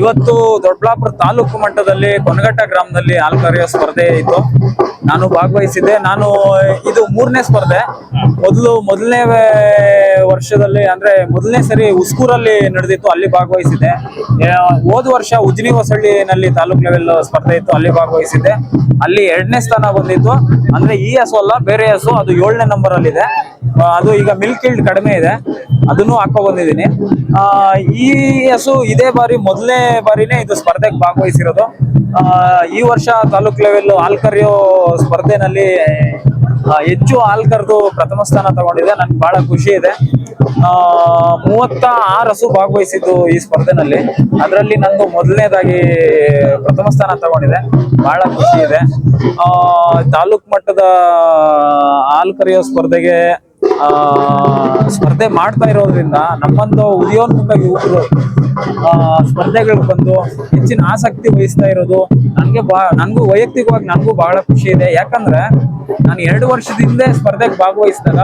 ಇವತ್ತು ದೊಡ್ಡಬಳ್ಳಾಪುರ ತಾಲೂಕು ಮಟ್ಟದಲ್ಲಿ ಕೊನಗಟ್ಟ ಗ್ರಾಮದಲ್ಲಿ ಹಾಲು ಕರೆಯೋ ಸ್ಪರ್ಧೆ ಇತ್ತು. ನಾನು ಭಾಗವಹಿಸಿದ್ದೆ. ನಾನು ಇದು ಮೂರನೇ ಸ್ಪರ್ಧೆ. ಮೊದಲು ಮೊದಲನೇ ವರ್ಷದಲ್ಲಿ, ಅಂದ್ರೆ ಮೊದಲನೇ ಸರಿ ಉಸ್ಕೂರಲ್ಲಿ ನಡೆದಿತ್ತು, ಅಲ್ಲಿ ಭಾಗವಹಿಸಿದ್ದೆ. ಹೋದ ವರ್ಷ ಉಜ್ನಿ ಹೊಸಳ್ಳಿನಲ್ಲಿ ತಾಲೂಕ್ ಲೆವೆಲ್ ಸ್ಪರ್ಧೆ ಇತ್ತು, ಅಲ್ಲಿ ಭಾಗವಹಿಸಿದ್ದೆ. ಅಲ್ಲಿ ಎರಡನೇ ಸ್ಥಾನ ಬಂದಿತ್ತು. ಅಂದ್ರೆ ಈ ಹಸು ಅಲ್ಲ, ಬೇರೆ ಹಸು ಅದು ಏಳನೇ ನಂಬರ್ ಅಲ್ಲಿ ಇದೆ ಅದು ಈಗ ಮಿಲ್ಕ್ ಇಲ್ಡ್ ಕಡಿಮೆ ಇದೆ. ಅದನ್ನು ಹಾಕೋ ಬಂದಿದ್ದೀನಿ. ಈ ಹಸು ಇದೇ ಬಾರಿ ಮೊದಲನೇ ಬಾರಿನೇ ಇದು ಸ್ಪರ್ಧೆಗೆ ಭಾಗವಹಿಸಿರೋದು. ಈ ವರ್ಷ ತಾಲೂಕ್ ಲೆವೆಲ್ ಹಾಲ್ ಕರೆಯೋ ಸ್ಪರ್ಧೆನಲ್ಲಿ ಹೆಚ್ಚು ಹಾಲ್ ಕರೆದು ಪ್ರಥಮ ಸ್ಥಾನ ತಗೊಂಡಿದೆ. ನನ್ಗೆ ಬಹಳ ಖುಷಿ ಇದೆ. ಮೂವತ್ತ ಆರು ಹಸು ಭಾಗವಹಿಸಿದ್ದು ಈ ಸ್ಪರ್ಧೆನಲ್ಲಿ. ಅದರಲ್ಲಿ ನಂದು ಮೊದಲನೇದಾಗಿ ಪ್ರಥಮ ಸ್ಥಾನ ತಗೊಂಡಿದೆ. ಬಹಳ ಖುಷಿ ಇದೆ. ತಾಲೂಕ್ ಮಟ್ಟದ ಹಾಲ್ ಕರೆಯೋ ಸ್ಪರ್ಧೆಗೆ ಸ್ಪರ್ಧೆ ಮಾಡ್ತಾ ಇರೋದ್ರಿಂದ ನಮ್ಮಂದು ಉದಯೋನ್ಮುಖ ಯುವಕರು ಸ್ಪರ್ಧೆಗಳಿಗೆ ಬಂದು ಹೆಚ್ಚಿನ ಆಸಕ್ತಿ ವಹಿಸ್ತಾ ಇರೋದು ನನಗೆ ಬಾ, ನನಗೂ ವೈಯಕ್ತಿಕವಾಗಿ ನನಗೂ ಬಹಳ ಖುಷಿ ಇದೆ. ಯಾಕಂದ್ರೆ ನಾನು ಎರಡು ವರ್ಷದಿಂದ ಸ್ಪರ್ಧೆಗೆ ಭಾಗವಹಿಸಿದಾಗ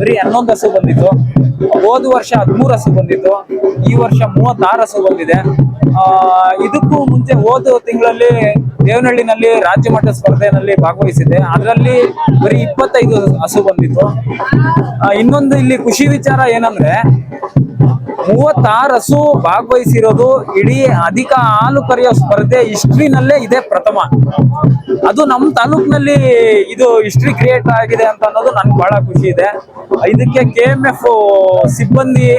ಬರೀ ಹನ್ನೊಂದು ಹಸು ಬಂದಿತ್ತು, ಹೋದ ವರ್ಷ ಹದಿಮೂರು ಹಸು ಬಂದಿತ್ತು, ಈ ವರ್ಷ ಮೂವತ್ತಾರು ಹಸು ಬಂದಿದೆ. ಇದಕ್ಕೂ ಮುಂಚೆ ಹೋದ ತಿಂಗಳಲ್ಲಿ ದೇವನಹಳ್ಳಿನಲ್ಲಿ ರಾಜ್ಯ ಮಟ್ಟ ಸ್ಪರ್ಧೆಯಲ್ಲಿ ಭಾಗವಹಿಸಿದೆ ಅದರಲ್ಲಿ ಬರೀ ಇಪ್ಪತ್ತೈದು ಹಸು ಬಂದಿತ್ತು. ಇನ್ನೊಂದು ಇಲ್ಲಿ ಖುಷಿ ವಿಚಾರ ಏನಂದ್ರೆ ಮೂವತ್ತಾರು ಹಸು ಭಾಗವಹಿಸಿರೋದು ಇಡೀ ಅಧಿಕ ಹಾಲು ಕರೆಯೋ ಸ್ಪರ್ಧೆ ಹಿಸ್ಟ್ರಿನಲ್ಲೇ ಇದೆ ಪ್ರಥಮ. ಅದು ನಮ್ಮ ತಾಲೂಕಿನಲ್ಲಿ ಇದು ಹಿಸ್ಟ್ರಿ ಕ್ರಿಯೇಟ್ ಆಗಿದೆ ಅಂತ ಅನ್ನೋದು ನನ್ಗೆ ಬಹಳ ಖುಷಿ ಇದೆ. ಇದಕ್ಕೆ ಕೆ ಎಂ ಎಫ್ ಸಿಬ್ಬಂದಿ,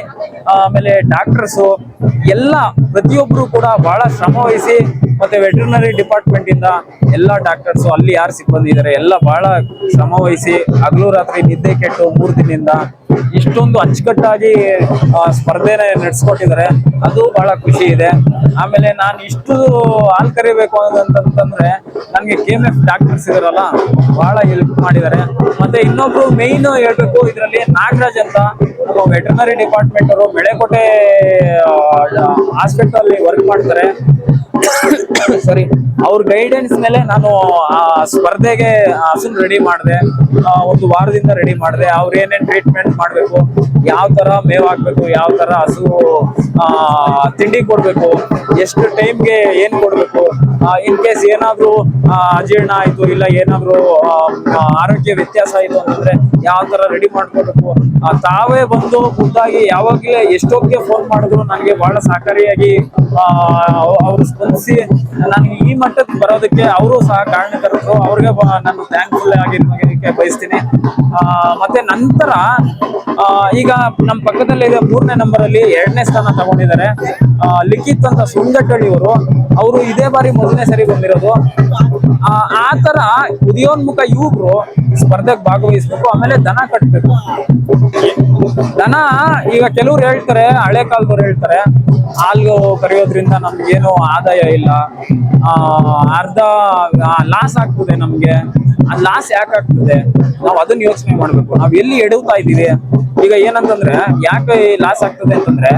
ಆಮೇಲೆ ಡಾಕ್ಟರ್ಸು, ಎಲ್ಲ ಪ್ರತಿಯೊಬ್ಬರು ಕೂಡ ಬಹಳ ಶ್ರಮ ವಹಿಸಿ ಮತ್ತೆ ವೆಟರ್ನರಿ ಡಿಪಾರ್ಟ್ಮೆಂಟ್ ಇಂದ ಎಲ್ಲ ಡಾಕ್ಟರ್ಸ್ ಅಲ್ಲಿ ಯಾರು ಸಿಬ್ಬಂದಿ ಇದ್ದಾರೆ ಎಲ್ಲ ಬಹಳ ಶ್ರಮ ವಹಿಸಿ ಹಗಲು ರಾತ್ರಿ ನಿದ್ದೆ ಕೆಟ್ಟು ಮೂರು ದಿನದಿಂದ ಇಷ್ಟೊಂದು ಅಚ್ಚುಕಟ್ಟಾಗಿ ಸ್ಪರ್ಧೆನ ನಡೆಸ್ಕೊಟ್ಟಿದ್ದಾರೆ ಅದು ಬಹಳ ಖುಷಿ ಇದೆ. ಆಮೇಲೆ ನಾನು ಇಷ್ಟು ಹಾಲು ಕರಿಬೇಕು ಅಂತಂತಂದ್ರೆ ನನಗೆ ಕೆ ಎಂ ಎಫ್ ಡಾಕ್ಟರ್ಸ್ ಇದಾರಲ್ಲ ಬಹಳ ಹೆಲ್ಪ್ ಮಾಡಿದ್ದಾರೆ ಮತ್ತೆ ಇನ್ನೊಬ್ರು ಮೇಯ್ನ್ ಹೇಳ್ಬೇಕು, ಇದರಲ್ಲಿ ನಾಗರಾಜ್ ಅಂತ ನಮ್ಮ ವೆಟರ್ನರಿ ಡಿಪಾರ್ಟ್ಮೆಂಟ್ ಅವರು ಬೆಳೆಕೋಟೆ ಹಾಸ್ಪಿಟಲ್ ವರ್ಕ್ ಮಾಡ್ತಾರೆ. ಸಾರಿ, ಅವ್ರ ಗೈಡೆನ್ಸ್ ಮೇಲೆ ನಾನು, ಆ, ಸ್ಪರ್ಧೆಗೆ ಹಸುನ್ ರೆಡಿ ಮಾಡಿದೆ. ಒಂದು ವಾರದಿಂದ ರೆಡಿ ಮಾಡಿದೆ. ಅವ್ರ ಏನೇನ್ ಟ್ರೀಟ್ಮೆಂಟ್ ಮಾಡಬೇಕು, ಯಾವ ತರ ಮೇವ್ ಹಾಕ್ಬೇಕು, ಯಾವ ತರ ಹಸು ತಿಂಡಿ ಕೊಡಬೇಕು, ಎಷ್ಟು ಟೈಮ್ಗೆ ಏನ್ ಕೊಡಬೇಕು ಇನ್ ಕೇಸ್ ಏನಾದರೂ ಅಜೀರ್ಣ ಆಯ್ತು, ಇಲ್ಲ ಏನಾದ್ರೂ ಆರೋಗ್ಯ ವ್ಯತ್ಯಾಸ ಆಯ್ತು ಅಂತಂದ್ರೆ ಯಾವ ತರ ರೆಡಿ ಮಾಡ್ಕೊಬೇಕು ತಾವೇ ಬಂದು ಖುದ್ದಾಗಿ ಯಾವಾಗಲೇ ಎಷ್ಟೊತ್ತಿಗೆ ಫೋನ್ ಮಾಡಿದ್ರು ನನಗೆ ಬಹಳ ಸಹಕಾರಿಯಾಗಿ ಅವರು ಸ್ಪಂದಿಸಿ ನಾನು ಈ ಮಟ್ಟಕ್ಕೆ ಬರೋದಕ್ಕೆ ಅವರು ಸಹ ಕಾರಣಕರ್ತರು. ಅವ್ರಿಗೆ ನಾನು ಥ್ಯಾಂಕ್ಫುಲ್ ಆಗಿ ಬಯಸ್ತೀನಿ. ಮತ್ತೆ ನಂತರ ಈಗ ನಮ್ಮ ಪಕ್ಕದಲ್ಲೇ ಇದೆ ಮೂರನೇ ನಂಬರ್ ಅಲ್ಲಿ ಎರಡನೇ ಸ್ಥಾನ ತಗೊಂಡಿದ್ದಾರೆ. ಲಿಖಿತ್ ಅಂತ ಸುಂದಟ್ಟಳ್ಳಿಯವರು ಅವರು ಇದೇ ಬಾರಿ ಮೊದಲನೇ ಸರಿ ಬಂದಿರೋದು. ಆ ತರ ಉದಯೋನ್ಮುಖ ಯುವಕರು ಸ್ಪರ್ಧೆಗೆ ಭಾಗವಹಿಸ್ಬೇಕು ಆಮೇಲೆ ದನ ಕಟ್ಟಬೇಕು ದನ ಈಗ ಕೆಲವ್ರು ಹೇಳ್ತಾರೆ ಹಳೆ ಕಾಲದವ್ರು ಹೇಳ್ತಾರೆ ಹಾಲು ಕರೆಯೋದ್ರಿಂದ ನಮ್ಗೇನು ಆದಾಯ ಇಲ್ಲ. ಆ, ಅರ್ಧ ಲಾಸ್ ಆಗ್ತದೆ ನಮ್ಗೆ. ಆ ಲಾಸ್ ಯಾಕೆ ಆಗ್ತದೆ? ನಾವು ಅದನ್ನ ಯೋಚನೆ ಮಾಡ್ಬೇಕು. ನಾವ್ ಎಲ್ಲಿ ಎಡವ್ತಾ ಇದೀವಿ ಈಗ ಏನಂತಂದ್ರೆ ಯಾಕೆ ಲಾಸ್ ಆಗ್ತದೆ ಅಂತಂದ್ರೆ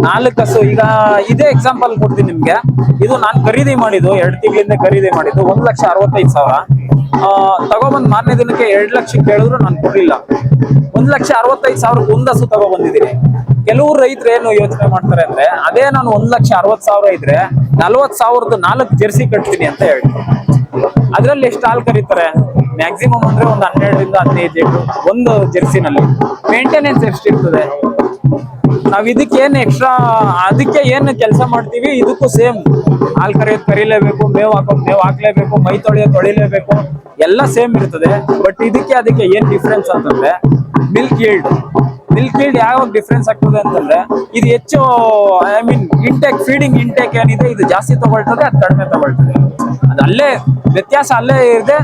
ನಾಲ್ಕು ಈಗ ಇದೇ ಎಕ್ಸಾಂಪಲ್ ಕೊಡ್ತೀನಿ ನಿಮ್ಗೆ. ಇದು ನಾನು ಖರೀದಿ ಮಾಡಿದ್ದು ಎರಡು ತಿಂಗಳಿಂದ ಖರೀದಿ ಮಾಡಿದ್ದು ಒಂದ್ ಲಕ್ಷ ಅರವತ್ತೈದು ಸಾವಿರ. ತಗೊಬಂದ್ ಮಾರನೇ ದಿನಕ್ಕೆ ಎರಡು ಲಕ್ಷ ಕೇಳಿದ್ರು ನಾನು ಕೊಡಲಿಲ್ಲ. ಒಂದ್ ಲಕ್ಷ ಅರವತ್ತೈದು ಸಾವಿರ ಹಸು ತಗೊಬಂದಿದ್ದೀನಿ. ಕೆಲವು ರೈತರು ಏನು ಯೋಚನೆ ಮಾಡ್ತಾರೆ ಅಂದ್ರೆ, ಅದೇ ನಾನು ಒಂದ್ ಲಕ್ಷ ಅರವತ್ ಸಾವಿರ ಇದ್ರೆ ನಲ್ವತ್ ಸಾವಿರದ ನಾಲ್ಕು ಜೆರ್ಸಿ ಕಟ್ತೀನಿ ಅಂತ ಹೇಳಿ. ಅದ್ರಲ್ಲಿ ಎಷ್ಟು ಹಾಲು ಕರೀತಾರೆ? ಮ್ಯಾಕ್ಸಿಮಮ್ ಅಂದ್ರೆ ಒಂದು ಹನ್ನೆರಡರಿಂದ ಹದಿನೈದು ಒಂದು ಜೆರ್ಸಿನಲ್ಲಿ. ಮೇಂಟೆನೆನ್ಸ್ ಎಷ್ಟಿರ್ತದೆ ನಾವ್ ಇದಕ್ಕೆ ಏನ್ ಎಕ್ಸ್ಟ್ರಾ ಅದಕ್ಕೆ ಏನ್ ಕೆಲಸ ಮಾಡ್ತೀವಿ, ಇದಕ್ಕೂ ಸೇಮ್ ಹಾಲ್ ಕರೆಯೋದ್ ಕರಿಲೇಬೇಕು, ಮೇವ್ ಹಾಕೋದ್ ಮೇವ್ ಹಾಕ್ಲೇಬೇಕು, ಮೈ ತೊಳೆಯೋದ್ ತೊಳಿಲೇಬೇಕು, ಎಲ್ಲ ಸೇಮ್ ಇರ್ತದೆ. ಬಟ್ ಇದಕ್ಕೆ ಅದಕ್ಕೆ ಏನ್ ಡಿಫ್ರೆನ್ಸ್ ಅಂತಂದ್ರೆ ಮಿಲ್ಕ್ ಈಲ್ಡ್ ಮಿಲ್ಕ್ ಫೀಲ್ಡ್ ಯಾವಾಗ ಡಿಫ್ರೆನ್ಸ್ ಆಗ್ತದೆ ಅಂತಂದ್ರೆ ಇದು ಹೆಚ್ಚು I mean intake feeding intake ಏನಿದೆ, ಇದು ಜಾಸ್ತಿ ತಗೊಳ್ತದೆ, ಅದು ಕಡಿಮೆ ತಗೊಳ್ತದೆ. ಅದು ಅಲ್ಲೇ ವ್ಯತ್ಯಾಸ ಅಲ್ಲೇ ಇದೆ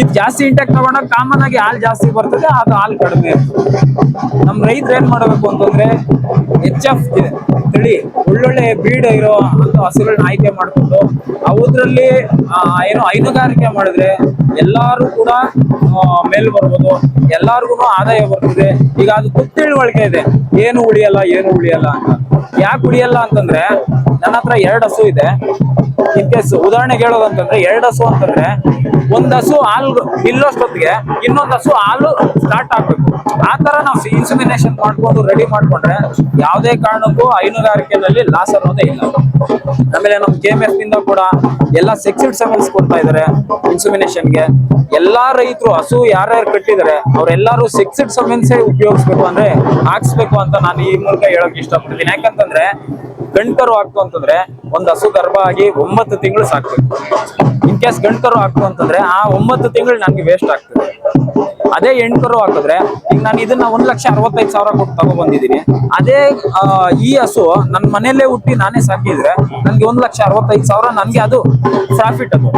ಇದು ಜಾಸ್ತಿ ಇಂಟೆಕ್ ತಗೊಂಡಾಗ ಕಾಮನ್ ಆಗಿ ಹಾಲು ಜಾಸ್ತಿ ಬರ್ತದೆ, ಅದು ಹಾಲು ಕಡಿಮೆ ನಮ್ಮ ರೈತರು ಏನ್ ಮಾಡಬೇಕು ಅಂತಂದ್ರೆ ಎಚ್ ಎಫ್ ಇದೆ ತಳಿ, ಒಳ್ಳೊಳ್ಳೆ ಬೀಡ್ ಇರೋ ಅಂತ ಹಸುಗಳನ್ನ ಆಯ್ಕೆ ಮಾಡಿಕೊಂಡು, ಅವುದ್ರಲ್ಲಿ ಏನು ಹೈನುಗಾರಿಕೆ ಮಾಡಿದ್ರೆ, ಎಲ್ಲಾರು ಕೂಡ ಮೇಲ್ ಬರ್ಬೋದು ಎಲ್ಲಾರ್ಗು ಆದಾಯ ಬರ್ತದೆ. ಈಗ ಅದು ಗೊತ್ತಿಳುವಳಿಕೆ ಇದೆ. ಏನು ಉಳಿಯಲ್ಲ ಏನು ಉಳಿಯಲ್ಲ ಅಂತ. ಯಾಕೆ ಉಳಿಯಲ್ಲ ಅಂತಂದ್ರೆ, ನನ್ನ ಹತ್ರ ಎರಡು ಹಸು ಇದೆ. ಇನ್ ಕೇಸ್ ಉದಾಹರಣೆಗೆ ಹೇಳೋದಂತಂದ್ರೆ, ಎರಡು ಹಸು ಅಂತಂದ್ರೆ, ಒಂದ್ ಹಸು ಹಾಲು ನಿಲ್ಲೋಷ್ಟೊತ್ತಿಗೆ ಇನ್ನೊಂದ್ ಹಸು ಹಾಲು ಸ್ಟಾರ್ಟ್ ಆಗ್ಬೇಕು. ಆ ತರ ನಾವು ಇನ್ಸುಮಿನೇಷನ್ ಮಾಡ್ಕೊಂಡು ರೆಡಿ ಮಾಡ್ಕೊಂಡ್ರೆ ಯಾವುದೇ ಕಾರಣಕ್ಕೂ ಹೈನುಗಾರಿಕೆನಲ್ಲಿ ಲಾಸ್ ಅನ್ನೋದೇ ಇಲ್ಲ. ಆಮೇಲೆ ನಮ್ ಕೆ ಎಫ್ನಿಂದ ಕೂಡ ಎಲ್ಲ ಸೆಕ್ಸಿಡ್ ಸೆಮೆನ್ಸ್ ಕೊಡ್ತಾ ಇದಾರೆ ಇನ್ಸುಮಿನೇಷನ್ಗೆ ಎಲ್ಲಾ ರೈತರು ಹಸು ಯಾರ್ಯಾರು ಕಟ್ಟಿದ್ದಾರೆ ಅವ್ರೆಲ್ಲಾರು ಸೆಕ್ಸಿಡ್ ಸೆಮೆನ್ಸೇ ಉಪಯೋಗಿಸ್ಬೇಕು ಅಂದ್ರೆ ಹಾಕ್ಸ್ಬೇಕು ಅಂತ ನಾನು ಈ ಮೂಲಕ ಹೇಳೋಕೆ ಇಷ್ಟಪಡ್ತೀನಿ. ಯಾಕಂತಂದ್ರೆ ಗಂಟರು ಹಾಕ್ತು ಅಂತಂದ್ರೆ ಒಂದ್ ಹಸು ಗರ್ಭ ಆಗಿ ಒಂಬತ್ತು ತಿಂಗಳು ಸಾಕ್ಬೇಕು. ಇನ್ ಕೇಸ್ ಗಂಟರು ಹಾಕ್ತು ಅಂತಂದ್ರೆ ಆ ಒಂಬತ್ತು ತಿಂಗಳು ನನ್ಗೆ ವೇಸ್ಟ್ ಆಗ್ತದೆ. ಅದೇ ಹೆಣ್ಕರು ಹಾಕಿದ್ರೆ ಈಗ ನಾನು ಇದನ್ನ ಒಂದ್ ಲಕ್ಷ ಅರವತ್ತೈದು ಸಾವಿರ ಕೊಟ್ಟು ತಗೊಬಂದಿದ್ದೀನಿ. ಅದೇ ಈ ಹಸು ನನ್ನ ಮನೆಯಲ್ಲೇ ಹುಟ್ಟಿ ನಾನೇ ಸಾಕಿದ್ರೆ ನನ್ಗೆ ಒಂದ್ ಲಕ್ಷ ಅರವತ್ತೈದು ಸಾವಿರ ನನ್ಗೆ ಅದು ಪ್ರಾಫಿಟ್ ಅದು.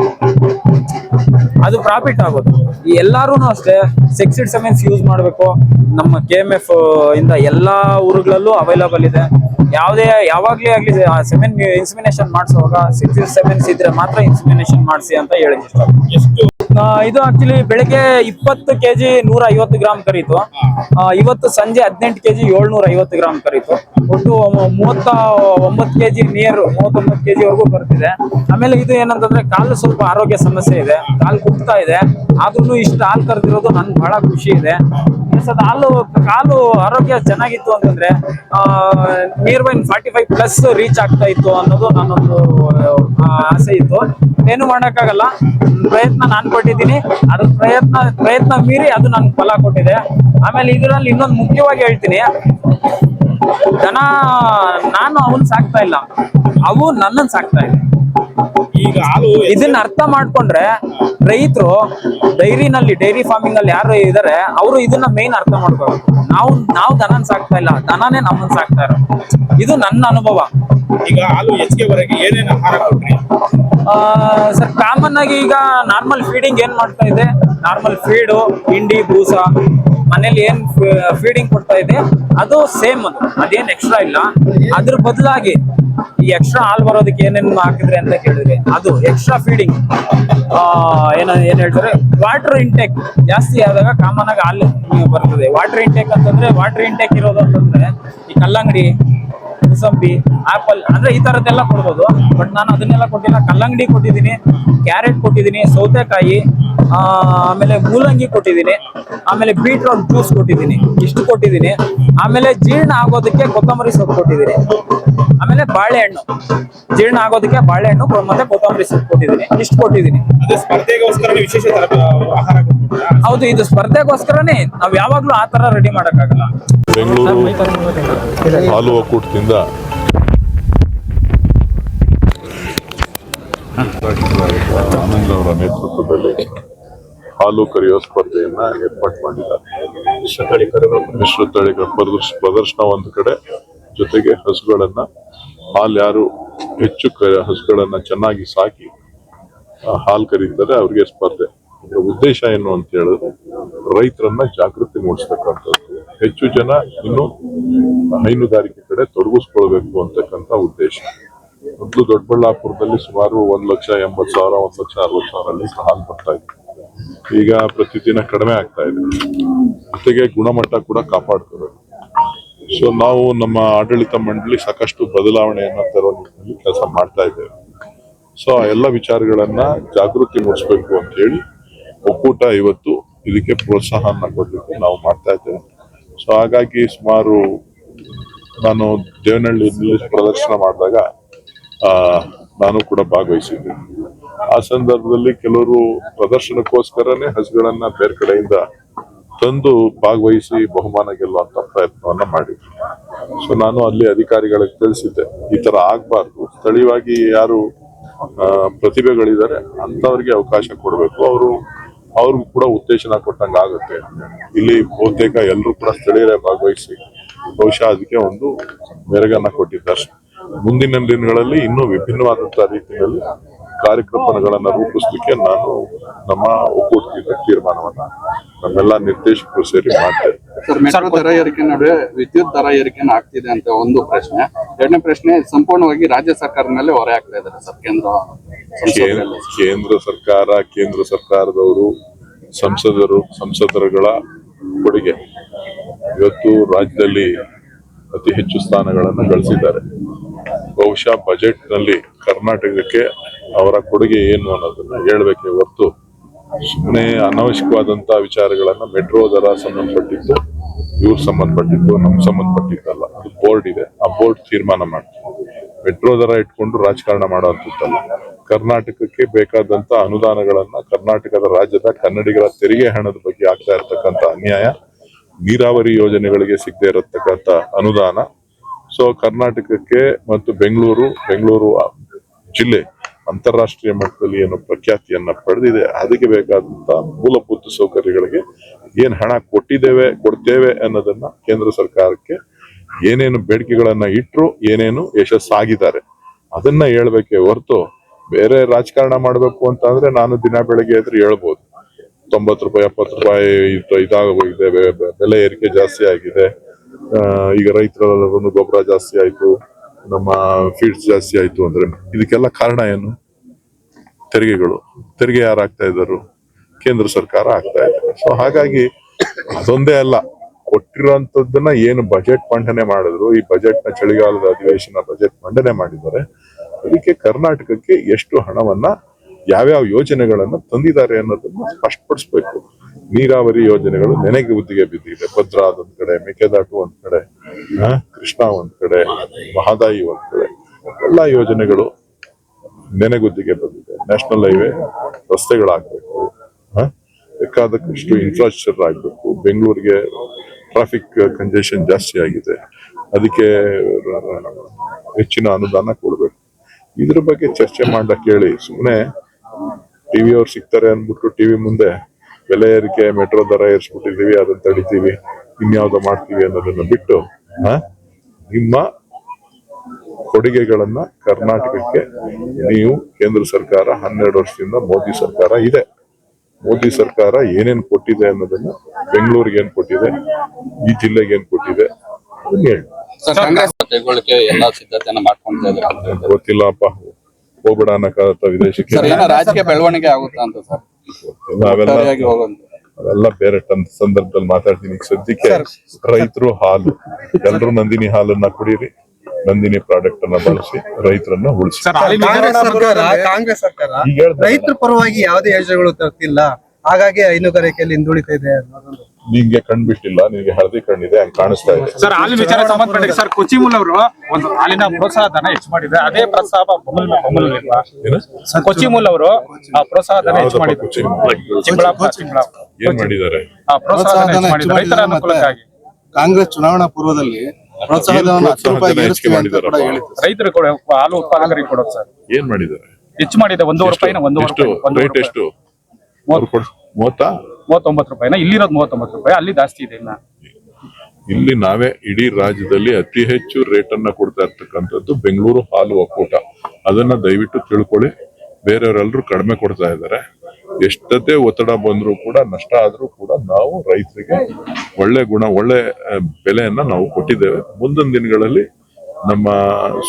ಅದು ಪ್ರಾಫಿಟ್ ಆಗೋದು. ಈ ಎಲ್ಲಾರು ಅಷ್ಟೇ ಸೆಕ್ಸಿಡ್ ಸೆಮೆನ್ಸ್ ಯೂಸ್ ಮಾಡಬೇಕು. ನಮ್ಮ ಕೆ ಎಂ ಎಫ್ ಇಂದ ಎಲ್ಲಾ ಊರುಗಳಲ್ಲೂ ಅವೈಲಬಲ್ ಇದೆ. ಯಾವುದೇ, ಯಾವಾಗ್ಲೇ ಆಗ್ಲಿ ಸೆಮೆನ್ ಇನ್ಸುಮಿನೇಷನ್ ಮಾಡಿಸುವಾಗ ಸಿಕ್ಸಿಡ್ ಸೆವೆನ್ಸ್ ಇದ್ರೆ ಮಾತ್ರ ಇನ್ಸ್ಮಿನೇಷನ್ ಮಾಡಿಸಿ ಅಂತ ಹೇಳಿದ್ರು ಎಷ್ಟು ಇದು ಆಕ್ಚುಲಿ ಬೆಳಿಗ್ಗೆ ಇಪ್ಪತ್ತು ಕೆಜಿ ನೂರ ಐವತ್ತು ಗ್ರಾಮ್ ಕರೀತು ಇವತ್ತು ಸಂಜೆ ಹದಿನೆಂಟು ಕೆಜಿ ಏಳ್ನೂರ ಐವತ್ತು ಗ್ರಾಮ್ ಕರೀತು. ಒಟ್ಟು ಮೂವತ್ತ ಒಂಬತ್ತು ಕೆಜಿ ನೀರು, ಮೂವತ್ತೊಂಬತ್ತು ಕೆಜಿ ವರೆಗೂ ಬರ್ತಿದೆ. ಆಮೇಲೆ ಇದು ಏನಂತಂದ್ರೆ ಕಾಲು ಸ್ವಲ್ಪ ಆರೋಗ್ಯ ಸಮಸ್ಯೆ ಇದೆ, ಕಾಲು ಕುಗ್ತಾ ಇದೆ. ಆದ್ರೂ ಇಷ್ಟು ಹಾಲು ಕರೆದಿರೋದು ನನ್ಗೆ ಬಹಳ ಖುಷಿ ಇದೆ. ಅದು ಹಾಲು ಕಾಲು ಆರೋಗ್ಯ ಚೆನ್ನಾಗಿತ್ತು ಅಂತಂದ್ರೆ nearby forty five plus reach ಆಗ್ತಾ ಇತ್ತು ಅನ್ನೋದು ನನ್ನೊಂದು ಆಸೆ ಇತ್ತು. ಏನು ಮಾಡೋಕ್ಕಾಗಲ್ಲ. ಪ್ರಯತ್ನ ನಾನು ಕೊಟ್ಟಿದ್ದೀನಿ ಅದ್ರ ಪ್ರಯತ್ನ ಪ್ರಯತ್ನ ಮೀರಿ ಅದು ನನ್ಗೆ ಫಲ ಕೊಟ್ಟಿದೆ. ಆಮೇಲೆ ಇದರಲ್ಲಿ ಇನ್ನೊಂದು ಮುಖ್ಯವಾಗಿ ಹೇಳ್ತೀನಿ. ದನ, ನಾನು ಅವನ್ ಸಾಕ್ತಾ ಇಲ್ಲ. ಅವು ನನ್ನನ್ ಸಾಕ್ತಾ ಇದೆ ಇದನ್ನ ಅರ್ಥ ಮಾಡ್ಕೊಂಡ್ರೆ ರೈತರು ಡೈರಿನಲ್ಲಿ ಡೈರಿ ಫಾರ್ಮಿಂಗ್ ಅಲ್ಲಿ ಯಾರು ಇದಾರೆ ಅವರು ಇದನ್ನ ಮೇನ್ ಅರ್ಥ ಮಾಡ್ಕೋಬೇಕು ನಾವು ನಾವು ದನನ್ ಸಾಕ್ತಾ ಇಲ್ಲ ದನನೇ ನಮ್ಮನ್ ಸಾಕ್ತಾ ಇರೋ ಇದು ನನ್ನ ಅನುಭವ. ಈಗ ಹಾಲು ಹೆಚ್ಚಿಗೆವರೆಗೆ ಏನೇನು ಆಹಾರ ಆ ಸರ್ ಕಾಮನ್ ಆಗಿ ಈಗ ನಾರ್ಮಲ್ ಫೀಡಿಂಗ್ ಏನ್ ಮಾಡ್ತಾ ಇದೆ? ನಾರ್ಮಲ್ ಫೀಡು ಹಿಂಡಿ ಬೂಸ ಮನೇಲಿ ಏನ್ ಫೀಡಿಂಗ್ ಕೊಡ್ತಾ ಇದೆ? ಅದು ಸೇಮ್ ಅದು. ಅದೇನ್ ಎಕ್ಸ್ಟ್ರಾ ಇಲ್ಲ. ಅದ್ರ ಬದಲಾಗಿ ಈ ಎಕ್ಸ್ಟ್ರಾ ಹಾಲು ಬರೋದಕ್ಕೆ ಏನೇನು ಹಾಕಿದ್ರೆ ಅಂತ ಕೇಳಿದ್ರೆ. ಅದು ಎಕ್ಸ್ಟ್ರಾ ಫೀಡಿಂಗ್ ಏನ, ಏನ್ ಹೇಳ್ತಾರೆ? ವಾಟರ್ ಇಂಟೇಕ್ ಜಾಸ್ತಿ ಆದಾಗ ಕಾಮನ್ ಆಗಿ ಹಾಲು ಬರ್ತದೆ. ವಾಟರ್ ಇಂಟೇಕ್ ಅಂತಂದ್ರೆ ವಾಟರ್ ಇಂಟೇಕ್ ಇರೋದು ಅಂತಂದ್ರೆ ಈ ಕಲ್ಲಂಗಡಿ, ಮೂಸಂಬಿ ಆಪಲ್ ಅಂದ್ರೆ ಈ ತರದ್ದೆಲ್ಲ ಕೊಡ್ಬೋದು. ಬಟ್ ನಾನು ಅದನ್ನೆಲ್ಲ ಕೊಟ್ಟಿಲ್ಲ. ಕಲ್ಲಂಗಡಿ ಕೊಟ್ಟಿದ್ದೀನಿ ಕ್ಯಾರೆಟ್ ಕೊಟ್ಟಿದ್ದೀನಿ, ಸೌತೆಕಾಯಿ ಆಮೇಲೆ ಮೂಲಂಗಿ ಕೊಟ್ಟಿದ್ದೀನಿ. ಆಮೇಲೆ ಬೀಟ್ರೋಟ್ ಜ್ಯೂಸ್ ಕೊಟ್ಟಿದ್ದೀನಿ. ಇಷ್ಟು ಕೊಟ್ಟಿದ್ದೀನಿ. ಆಮೇಲೆ ಜೀರ್ಣ ಆಗೋದಕ್ಕೆ ಕೊತ್ತಂಬರಿ ಸೊಪ್ಪು ಕೊಟ್ಟಿದ್ದೀನಿ. ಆಮೇಲೆ ಬಾಳೆಹಣ್ಣು. ಜೀರ್ಣ ಆಗೋದಕ್ಕೆ ಬಾಳೆಹಣ್ಣು ಮತ್ತೆ ಕೊತ್ತಂಬರಿ ಸೊಪ್ಪು ಕೊಟ್ಟಿದ್ದೀನಿ. ಇಷ್ಟು ಕೊಟ್ಟಿದ್ದೀನಿ? ಹೌದು ಇದು ಸ್ಪರ್ಧೆಗೋಸ್ಕರನೇ. ನಾವ್ ಯಾವಾಗ್ಲೂ ಆ ತರ ರೆಡಿ ಮಾಡಕ್ಕಾಗಲ್ಲ. ಬೆಂಗಳೂರು ಹಾಲು ಒಕ್ಕೂಟದಿಂದ. ಆನಂದ್ ಅವರ ನೇತೃತ್ವದಲ್ಲಿ ಹಾಲು ಕರೆಯೋ ಸ್ಪರ್ಧೆಯನ್ನ ಏರ್ಪಾಟ್ ಮಾಡಿದ್ದಾರೆ. ಮಿಶ್ರ ತಳಿಗಳ ಪ್ರದರ್ಶ ಪ್ರದರ್ಶನ ಒಂದು ಕಡೆ, ಜೊತೆಗೆ ಹಸುಗಳನ್ನ, ಹಾಲು ಯಾರು ಹೆಚ್ಚು ಹಸುಗಳನ್ನ ಚೆನ್ನಾಗಿ ಸಾಕಿ ಹಾಲು ಕರೀತಾರೆ, ಅವ್ರಿಗೆ ಸ್ಪರ್ಧೆ. ಉದ್ದೇಶ ಏನು ಅಂತ ಹೇಳಿದ್ರೆ, ರೈತರನ್ನ ಜಾಗೃತಿ ಮೂಡಿಸ್ತಕ್ಕಂಥದ್ದು. ಹೆಚ್ಚು ಜನ ಇನ್ನು ಹೈನುಗಾರಿಕೆ ಕಡೆ ತೊಡಗಿಸ್ಕೊಳ್ಬೇಕು ಅಂತಕ್ಕಂಥ ಉದ್ದೇಶ. ಮೊದಲು ದೊಡ್ಡಬಳ್ಳಾಪುರದಲ್ಲಿ ಸುಮಾರು ಒಂದ್ ಲಕ್ಷ ಎಂಬತ್ತು ಸಾವಿರ, ಒಂದ್ ಲಕ್ಷ ಅರವತ್ ಸಾವಿರ ಲೀಟರ್ ಹಾಲು ಬರ್ತಾ ಇತ್ತು. ಈಗ ಪ್ರತಿದಿನ ಕಡಿಮೆ ಆಗ್ತಾ ಇದೆ. ಜೊತೆಗೆ ಗುಣಮಟ್ಟ ಕೂಡ ಕಾಪಾಡ್ತಾರೆ ಸೊ ನಾವು ನಮ್ಮ ಆಡಳಿತ ಮಂಡಳಿ ಸಾಕಷ್ಟು ಬದಲಾವಣೆಯನ್ನು ತರುವ ನಿಟ್ಟಿನಲ್ಲಿ ಕೆಲಸ ಮಾಡ್ತಾ ಇದ್ದೇವೆ. ಸೊ ಆ ಎಲ್ಲ ವಿಚಾರಗಳನ್ನ ಜಾಗೃತಿ ಮೂಡಿಸ್ಬೇಕು ಅಂತ ಹೇಳಿ ಒಕ್ಕೂಟ ಇವತ್ತು ಇದಕ್ಕೆ ಪ್ರೋತ್ಸಾಹನ ಕೊಡ್ಲಿಕ್ಕೆ ನಾವು ಮಾಡ್ತಾ ಇದ್ದೇವೆ. ಸೊ ಹಾಗಾಗಿ ಸುಮಾರು ನಾನು ದೇವನಹಳ್ಳಿ ಪ್ರದರ್ಶನ ಮಾಡಿದಾಗ ನಾನು ಕೂಡ ಭಾಗವಹಿಸಿದ್ದೆ. ಆ ಸಂದರ್ಭದಲ್ಲಿ ಕೆಲವರು ಪ್ರದರ್ಶನಕ್ಕೋಸ್ಕರನೇ ಹಸುಗಳನ್ನ ಬೇರೆ ಕಡೆಯಿಂದ ತಂದು ಭಾಗವಹಿಸಿ ಬಹುಮಾನ ಗೆಲ್ಲುವಂತ ಪ್ರಯತ್ನವನ್ನ ಮಾಡಿದ್ರು. ಸೊ ನಾನು ಅಲ್ಲಿ ಅಧಿಕಾರಿಗಳಿಗೆ ತಿಳಿಸಿದ್ದೆ, ಈ ತರ ಆಗ್ಬಾರ್ದು. ಸ್ಥಳೀಯವಾಗಿ ಯಾರು ಪ್ರತಿಭೆಗಳಿದ್ದಾರೆ, ಅಂತವ್ರಿಗೆ ಅವಕಾಶ ಕೊಡಬೇಕು. ಅವರು, ಅವ್ರಿಗೂ ಕೂಡ ಉತ್ತೇಜನ ಕೊಟ್ಟಂಗ ಆಗುತ್ತೆ. ಇಲ್ಲಿ ಬಹುತೇಕ ಎಲ್ಲರೂ ಕೂಡ ಸ್ಥಳೀಯರೇ ಭಾಗವಹಿಸಿ, ಬಹುಶಃ ಅದಕ್ಕೆ ಒಂದು ಮೆರಗನ್ನ ಕೊಟ್ಟಿದ್ದಾರೆ. ಮುಂದಿನ ದಿನಗಳಲ್ಲಿ ಇನ್ನೂ ವಿಭಿನ್ನವಾದಂತಹ ರೀತಿಯಲ್ಲಿ ಕಾರ್ಯಕ್ರಮಗಳನ್ನ ರೂಪಿಸಲಿಕ್ಕೆ ನಾನು ನಮ್ಮ ಒಕ್ಕೂಟದಿಂದ ತೀರ್ಮಾನವನ್ನ ನಮ್ಮೆಲ್ಲ ನಿರ್ದೇಶಕರು ಸೇರಿ ಮಾಡ್ತೇವೆ. ದರ ಏರಿಕೆ ನಡುವೆ ವಿದ್ಯುತ್ ದರ ಏರಿಕೆನ ಆಗ್ತಿದೆ ಅಂತ ಒಂದು ಪ್ರಶ್ನೆ. ಎರಡನೇ ಪ್ರಶ್ನೆ ಸಂಪೂರ್ಣವಾಗಿ ರಾಜ್ಯ ಸರ್ಕಾರದ ಮೇಲೆ ಹೊರೆ ಆಗ್ತಾ ಇದ್ದಾರೆ ಸರ್ ಕೇಂದ್ರ. ಕೇಂದ್ರ ಸರ್ಕಾರ ಕೇಂದ್ರ ಸರ್ಕಾರದವರು ಸಂಸದರು ಸಂಸದರುಗಳ ಕೊಡುಗೆ. ಇವತ್ತು ರಾಜ್ಯದಲ್ಲಿ ಅತಿ ಹೆಚ್ಚು ಸ್ಥಾನಗಳನ್ನು ಗಳಿಸಿದ್ದಾರೆ. ಬಹುಶಃ ಬಜೆಟ್ನಲ್ಲಿ ಕರ್ನಾಟಕಕ್ಕೆ ಅವರ ಕೊಡುಗೆ ಏನು ಅನ್ನೋದನ್ನ ಹೇಳ್ಬೇಕೆ ಹೊರತು ಸುಮ್ಮನೆ ಅನಾವಶ್ಯಕವಾದಂತಹ ವಿಚಾರಗಳನ್ನ ಮೆಟ್ರೋ ದರ ಸಂಬಂಧಪಟ್ಟಿದ್ದು ಇವ್ರ ಸಂಬಂಧಪಟ್ಟಿದ್ದು ನಮ್ ಸಂಬಂಧಪಟ್ಟಿದ್ದಲ್ಲ ಅದು ಬೋರ್ಡ್ ಇದೆ. ಆ ಬೋರ್ಡ್ ತೀರ್ಮಾನ ಮಾಡ್ತೀವಿ. ಮೆಟ್ರೋ ದರ ಇಟ್ಕೊಂಡು ರಾಜಕಾರಣ ಮಾಡುವಂಥದ್ದಲ್ಲ ಕರ್ನಾಟಕಕ್ಕೆ ಬೇಕಾದಂತ ಅನುದಾನಗಳನ್ನ ಕರ್ನಾಟಕದ ರಾಜ್ಯದ ಕನ್ನಡಿಗರ ತೆರಿಗೆ ಹಣದ ಬಗ್ಗೆ ಆಗ್ತಾ ಇರತಕ್ಕಂತ ಅನ್ಯಾಯ, ನೀರಾವರಿ ಯೋಜನೆಗಳಿಗೆ ಸಿಗದೆ ಇರತಕ್ಕಂತ ಅನುದಾನ ಸೊ ಕರ್ನಾಟಕಕ್ಕೆ ಮತ್ತು ಬೆಂಗಳೂರು ಬೆಂಗಳೂರು ಜಿಲ್ಲೆ ಅಂತಾರಾಷ್ಟ್ರೀಯ ಮಟ್ಟದಲ್ಲಿ ಏನು ಪ್ರಖ್ಯಾತಿಯನ್ನ ಪಡೆದಿದೆ. ಅದಕ್ಕೆ ಬೇಕಾದಂತ ಮೂಲಭೂತ ಸೌಕರ್ಯಗಳಿಗೆ ಏನ್ ಹಣ ಕೊಟ್ಟಿದ್ದೇವೆ, ಕೊಡ್ತೇವೆ ಅನ್ನೋದನ್ನ ಕೇಂದ್ರ ಸರ್ಕಾರಕ್ಕೆ ಏನೇನು ಬೇಡಿಕೆಗಳನ್ನ ಇಟ್ರು ಏನೇನು ಯಶಸ್ಸಾಗಿದ್ದಾರೆ ಅದನ್ನ ಹೇಳ್ಬೇಕೆ ಹೊರತು ಬೇರೆ ರಾಜಕಾರಣ ಮಾಡ್ಬೇಕು ಅಂತ ಅಂದ್ರೆ ನಾನು ದಿನ ಬೆಳಗ್ಗೆ ಎದ್ರೆ ಹೇಳ್ಬೋದು. ತೊಂಬತ್ತು ರೂಪಾಯಿ, ಎಪ್ಪತ್ತು ರೂಪಾಯಿ ಇದು- ಇದಾಗೋಗಿದೆ ಬೆಲೆ ಏರಿಕೆ ಜಾಸ್ತಿ ಆಗಿದೆ. ಈಗ ರೈತರೆಲ್ಲರೂ ಗೊಬ್ಬರ ಜಾಸ್ತಿ ಆಯ್ತು, ನಮ್ಮ ಫೀಡ್ಸ್ ಜಾಸ್ತಿ ಆಯ್ತು ಅಂದ್ರೆ ಇದಕ್ಕೆಲ್ಲ ಕಾರಣ ಏನು? ತೆರಿಗೆಗಳು. ತೆರಿಗೆ ಯಾರು ಆಗ್ತಾ ಇದ್ದಾರೆ? ಕೇಂದ್ರ ಸರ್ಕಾರ ಆಗ್ತಾ ಇದೆ. ಸೊ ಹಾಗಾಗಿ ಅದೊಂದೇ ಅಲ್ಲ. ಕೊಟ್ಟಿರುವಂತದ್ದನ್ನ ಏನು ಬಜೆಟ್ ಮಂಡನೆ ಮಾಡಿದ್ರು, ಈ ಬಜೆಟ್ನ ಚಳಿಗಾಲದ ಅಧಿವೇಶನ ಬಜೆಟ್ ಮಂಡನೆ ಮಾಡಿದ್ದಾರೆ, ಅದಕ್ಕೆ ಕರ್ನಾಟಕಕ್ಕೆ ಎಷ್ಟು ಹಣವನ್ನ, ಯಾವ್ಯಾವ ಯೋಜನೆಗಳನ್ನ ತಂದಿದ್ದಾರೆ ಅನ್ನೋದನ್ನ ಸ್ಪಷ್ಟಪಡಿಸ್ಬೇಕು. ನೀರಾವರಿ ಯೋಜನೆಗಳು ನೆನೆಗೆ ಉದ್ದಿಗೆ ಬಿದ್ದಿದೆ. ಭದ್ರಾದ ಒಂದ್ ಕಡೆ, ಮೇಕೆದಾಟು ಒಂದ್ ಕಡೆ ಕೃಷ್ಣ ಒಂದ್ ಕಡೆ, ಮಹದಾಯಿ ಒಂದ್ ಕಡೆ. ಎಲ್ಲಾ ಯೋಜನೆಗಳು ನೆನೆಗುದ್ದಿಗೆ ಬಂದಿದೆ. ನ್ಯಾಷನಲ್ ಹೈವೇ ರಸ್ತೆಗಳಾಗಬೇಕು ಬೇಕಾದಷ್ಟು ಇನ್ಫ್ರಾಸ್ಟ್ರಕ್ಚರ್ ಆಗಬೇಕು. ಬೆಂಗಳೂರಿಗೆ ಟ್ರಾಫಿಕ್ ಕಂಜೆಷನ್ ಜಾಸ್ತಿ ಆಗಿದೆ. ಅದಕ್ಕೆ ಹೆಚ್ಚಿನ ಅನುದಾನ ಕೊಡಬೇಕು. ಇದ್ರ ಬಗ್ಗೆ ಚರ್ಚೆ ಮಾಡ್ಲಕ್ಕೆ ಹೇಳಿ. ಸುಮ್ಮನೆ ಟಿವಿ ಅವ್ರು ಸಿಗ್ತಾರೆ ಅಂದ್ಬಿಟ್ಟು ಟಿವಿ ಮುಂದೆ. ಬೆಲೆ ಏರಿಕೆ ಮೆಟ್ರೋ ದರ ಏರಿಸ್ಬಿಟ್ಟಿದ್ದೀವಿ ಅದನ್ನ ತಡಿತೀವಿ ಇನ್ಯಾವುದೋ ಮಾಡ್ತೀವಿ ಅನ್ನೋದನ್ನ ಬಿಟ್ಟು ನಿಮ್ಮ ಕೊಡುಗೆಗಳನ್ನ ಕರ್ನಾಟಕಕ್ಕೆ ನೀವು ಕೇಂದ್ರ ಸರ್ಕಾರ ಹನ್ನೆರಡು ವರ್ಷದಿಂದ ಮೋದಿ ಸರ್ಕಾರ ಇದೆ. ಮೋದಿ ಸರ್ಕಾರ ಏನೇನ್ ಕೊಟ್ಟಿದೆ ಅನ್ನೋದನ್ನ ಬೆಂಗಳೂರಿಗೆ ಏನ್ ಕೊಟ್ಟಿದೆ ಈ ಜಿಲ್ಲೆಗೆ ಏನ್ ಕೊಟ್ಟಿದೆ ಅದನ್ನ ಹೇಳಿ. ಗೊತ್ತಿಲ್ಲಪ್ಪ ಹೋಗ್ಬಿಡ ಅನ್ನಕ್ಕಾಗತ್ತ ವಿದೇಶಕ್ಕೆ ಸರ್ ಏನೋ ರಾಜಕೀಯ ಬೆಳವಣಿಗೆ ಆಗುತ್ತಾ ಅಂತ ಸರ್? ನಾವೆಲ್ಲ ಅವೆಲ್ಲ ಬೇರೆ ಸಂದರ್ಭದಲ್ಲಿ ಮಾತಾಡ್ತೀನಿ. ಈಗ ಸದ್ಯಕ್ಕೆ ರೈತರು ಹಾಲು ಎಲ್ರು ನಂದಿನಿ ಹಾಲನ್ನ ಕುಡೀರಿ ನಂದಿನಿ ಪ್ರಾಡಕ್ಟ್ ಅನ್ನ ಬಳಸಿ ರೈತರನ್ನ ಉಳಿಸಿ. ಸರ್ ಕಾಂಗ್ರೆಸ್ ಸರ್ಕಾರ ಕಾಂಗ್ರೆಸ್ ಸರ್ಕಾರ ಈಗ ರೈತರ ಪರವಾಗಿ ಯಾವುದೇ ಯೋಜನೆಗಳು ತರ್ತಿಲ್ಲ. ಹಾಗಾಗಿ ಹೈನುಗಾರಿಕೆಯಲ್ಲಿ ಹಿಂದುಳಿತಾ ಇದೆ ಅನ್ನೋದೊಂದು ಕಣ್ ಬಿಟ್ಟಿಲ್ಲ ನಿಮ್ಗೆ ಹಳದಿ ಕಣ್ಣಿದೆ ಹಂಗೆ ಕಾಣಿಸ್ತಾ ಇದೆ. ಸರ್ ಆಲಿ ವಿಚಾರ ಸಂಬಂಧಪಟ್ಟ ಸರ್ ಕೊಚಿಮುಲ್ ಅವರು ಒಂದು ಹಾಲಿನ ಪ್ರೋತ್ಸಾಹ ಧನ ಹೆಚ್ಚು ಮಾಡಿದ್ರೆ ಅದೇ ಪ್ರಸ್ತಾಪ ಕೊಚಿಮುಲ್ ಅವರು ಆ ಪ್ರೋತ್ಸಾಹ ಧನ ಹೆಚ್ಚು ಮಾಡಿದ್ರು ಏನ್ ಮಾಡಿದ್ದಾರೆ? ಆ ಪ್ರೋತ್ಸಾಹ ಧನ ಹೆಚ್ಚು ಮಾಡಿದ್ರು ರೈತರ ಅನುಕೂಲಕ್ಕಾಗಿ. ಕಾಂಗ್ರೆಸ್ ಚುನಾವಣಾ ಪೂರ್ವದಲ್ಲಿ ಹತ್ತು ರೂಪಾಯಿ ರೈತರು ಕೂಡ ಹಾಲು ಉತ್ಪಾದಕರಿಗೆ ಕೊಡೋದು ಸರ್. ಏನ್ ಮಾಡಿದ್ದಾರೆ? ಹೆಚ್ಚು ಮಾಡಿದೆ ಒಂದೂವರೆ ಎಷ್ಟು? ರೂಪಾಯಿನ ಒಂದೂವರೆ ಎಷ್ಟು? ರೂಪಾಯಿ ರೇಟ್ ರೂಪಾಯಿ. ಎಷ್ಟು? ಮೂವತ್ತಾ? ಮೂವತ್ತೊಂಬತ್ತು ರೂಪಾಯಿನ, ಇಲ್ಲಿರೋದು ಮೂವತ್ತೊಂಬತ್ತು ರೂಪಾಯಿ, ಅಲ್ಲಿ ಜಾಸ್ತಿ ಇದೆ ಇನ್ನ. ಇಲ್ಲಿ ನಾವೇ ಇಡೀ ರಾಜ್ಯದಲ್ಲಿ ಅತಿ ಹೆಚ್ಚು ರೇಟ್ ಅನ್ನ ಕೊಡ್ತಾ ಇರ್ತಕ್ಕಂಥದ್ದು ಬೆಂಗಳೂರು ಹಾಲು ಒಕ್ಕೂಟ. ಅದನ್ನ ದಯವಿಟ್ಟು ತಿಳ್ಕೊಳ್ಳಿ. ಬೇರೆಯವರೆಲ್ಲರೂ ಕಡಿಮೆ ಕೊಡ್ತಾ ಇದ್ದಾರೆ. ಎಷ್ಟದೇ ಒತ್ತಡ ಬಂದ್ರೂ ಕೂಡ, ನಷ್ಟ ಆದ್ರೂ ಕೂಡ ನಾವು ರೈತರಿಗೆ ಒಳ್ಳೆ ಗುಣ, ಒಳ್ಳೆ ಬೆಲೆಯನ್ನ ನಾವು ಕೊಟ್ಟಿದ್ದೇವೆ. ಮುಂದಿನ ದಿನಗಳಲ್ಲಿ ನಮ್ಮ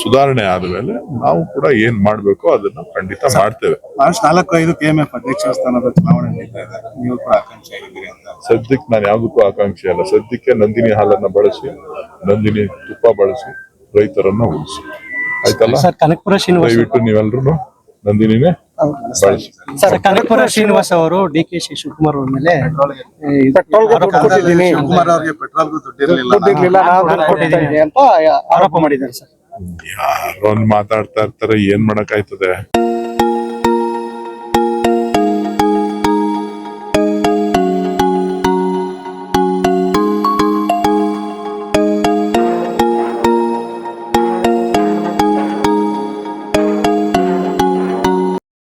ಸುಧಾರಣೆ ಆದ ಮೇಲೆ ನಾವು ಕೂಡ ಏನ್ ಮಾಡ್ಬೇಕು ಅದನ್ನ ಖಂಡಿತ ಮಾಡ್ತೇವೆ. ಮಾರ್ಚ್ ನಾಲ್ಕು ಐದು ಕೆಎಂಎಫ್ ಅಧ್ಯಕ್ಷ ಸ್ಥಾನದ ಚುನಾವಣೆ ನಡೀತಾ ಇದೆ. ನೀವು ಕೂಡ ಆಕಾಂಕ್ಷಿ ಆಗಿದ್ದೀರಿ ಅಂತ. ಸದ್ಯಕ್ಕೆ ನಾನು ಯಾವುದಕ್ಕೂ ಆಕಾಂಕ್ಷಿ ಅಲ್ಲ. ಸದ್ಯಕ್ಕೆ ನಂದಿನಿ ಹಾಲನ್ನ ಬಳಸಿ ನಂದಿನಿ ತುಪ್ಪ ಬಳಸಿ ರೈತರನ್ನ ಉಳಿಸಿ. ಆಯ್ತಲ್ಲ? ದಯವಿಟ್ಟು ನೀವೆಲ್ರು ನಂದಿನಿನೇ ಸರ್ ಕನಕಪುರ ಶ್ರೀನಿವಾಸ್ ಅವರು ಡಿ ಕೆ ಶಿ ಶಿವಕುಮಾರ್ ಅವ್ರ ಮೇಲೆ ಆರೋಪ ಕೊಟ್ಟಿದ್ದೀನಿ. ಶಿವಕುಮಾರ್ ಅವರಿಗೆ ಪೆಟ್ರೋಲ್ ದುಡ್ಡಿರಲಿಲ್ಲ ಅಂತ ಆರೋಪ ಮಾಡಿದ್ದಾರೆ ಸರ್. ಯಾರೋ ಒಂದ್ ಮಾತಾಡ್ತಾ ಇರ್ತಾರೆ ಏನ್ ಮಾಡಕ್ ಆಯ್ತದೆ